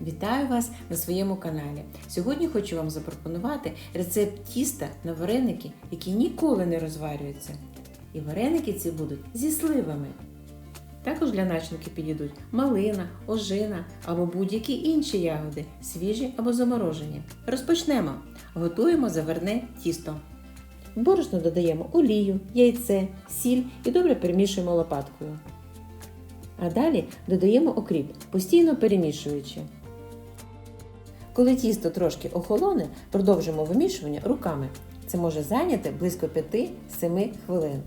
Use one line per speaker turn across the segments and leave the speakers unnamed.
Вітаю вас на своєму каналі. Сьогодні хочу вам запропонувати рецепт тіста на вареники, які ніколи не розварюються. І вареники ці будуть зі сливами. Також для начинки підійдуть малина, ожина або будь-які інші ягоди, свіжі або заморожені. Розпочнемо. Готуємо заварне тісто. В борошно додаємо олію, яйце, сіль і добре перемішуємо лопаткою. А далі додаємо окріп, постійно перемішуючи. Коли тісто трошки охолоне, продовжимо вимішування руками. Це може зайняти близько 5-7 хвилин.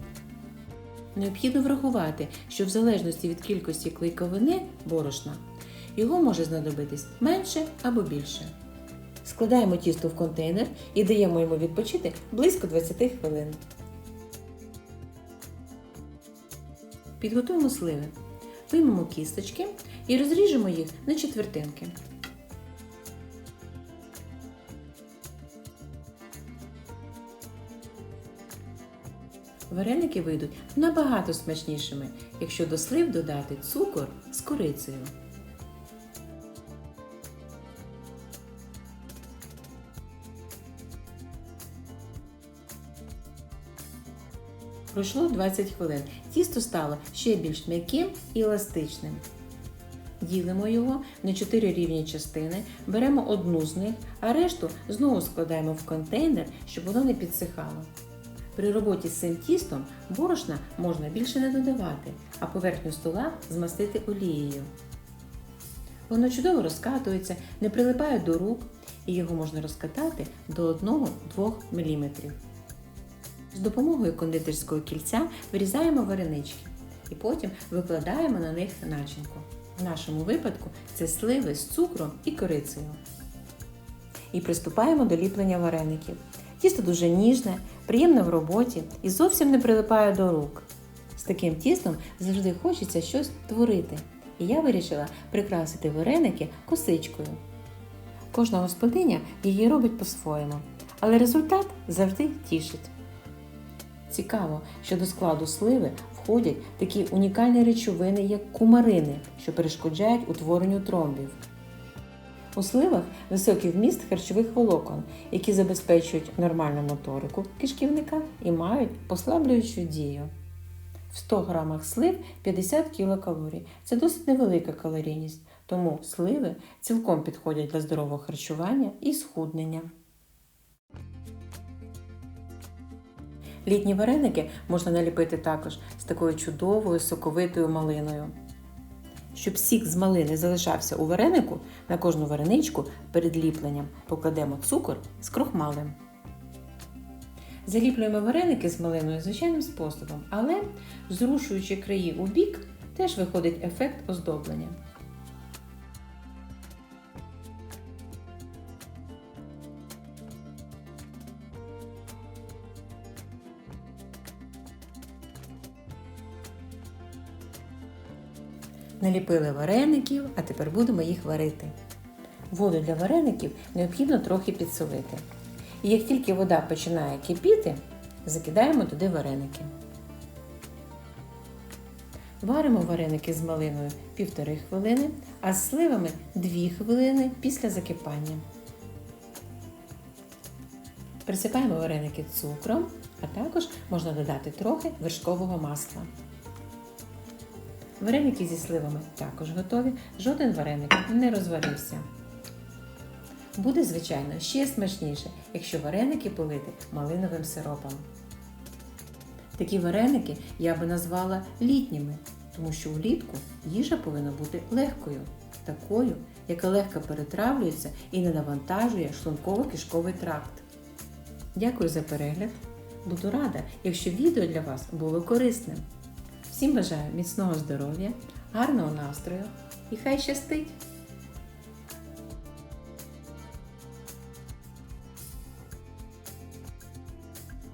Необхідно врахувати, що в залежності від кількості клейковини борошна його може знадобитись менше або більше. Складаємо тісто в контейнер і даємо йому відпочити близько 20 хвилин. Підготуємо сливи. Виймемо кісточки і розріжемо їх на четвертинки. Вареники вийдуть набагато смачнішими, якщо до слив додати цукор з корицею. Пройшло 20 хвилин. Тісто стало ще більш м'яким і еластичним. Ділимо його на 4 рівні частини, беремо одну з них, а решту знову складаємо в контейнер, щоб воно не підсихало. При роботі з цим тістом борошна можна більше не додавати, а поверхню стола змастити олією. Воно чудово розкатується, не прилипає до рук і його можна розкатати до 1-2 мм. З допомогою кондитерського кільця вирізаємо варенички і потім викладаємо на них начинку. В нашому випадку це сливи з цукром і корицею. І приступаємо до ліплення вареників. Тісто дуже ніжне, приємне в роботі і зовсім не прилипає до рук. З таким тістом завжди хочеться щось творити. І я вирішила прикрасити вареники косичкою. Кожна господиня її робить по-своєму, але результат завжди тішить. Цікаво, що до складу сливи входять такі унікальні речовини, як кумарини, що перешкоджають утворенню тромбів. У сливах високий вміст харчових волокон, які забезпечують нормальну моторику кишківника і мають послаблюючу дію. В 100 грамах слив 50 кілокалорій. Це досить невелика калорійність, тому сливи цілком підходять для здорового харчування і схуднення. Літні вареники можна наліпити також з такою чудовою соковитою малиною. Щоб сік з малини залишався у варенику, на кожну вареничку перед ліпленням покладемо цукор з крохмалем. Заліплюємо вареники з малиною звичайним способом, але зрушуючи краї у бік, теж виходить ефект оздоблення. Наліпили вареників, а тепер будемо їх варити. Воду для вареників необхідно трохи підсолити. І як тільки вода починає кипіти, закидаємо туди вареники. Варимо вареники з малиною півтори хвилини, а з сливами 2 хвилини після закипання. Присипаємо вареники цукром, а також можна додати трохи вершкового масла. Вареники зі сливами також готові, жоден вареник не розварився. Буде, звичайно, ще смачніше, якщо вареники полити малиновим сиропом. Такі вареники я би назвала літніми, тому що улітку їжа повинна бути легкою, такою, яка легко перетравлюється і не навантажує шлунково-кишковий тракт. Дякую за перегляд. Буду рада, якщо відео для вас було корисним. Всім бажаю міцного здоров'я, гарного настрою і хай щастить!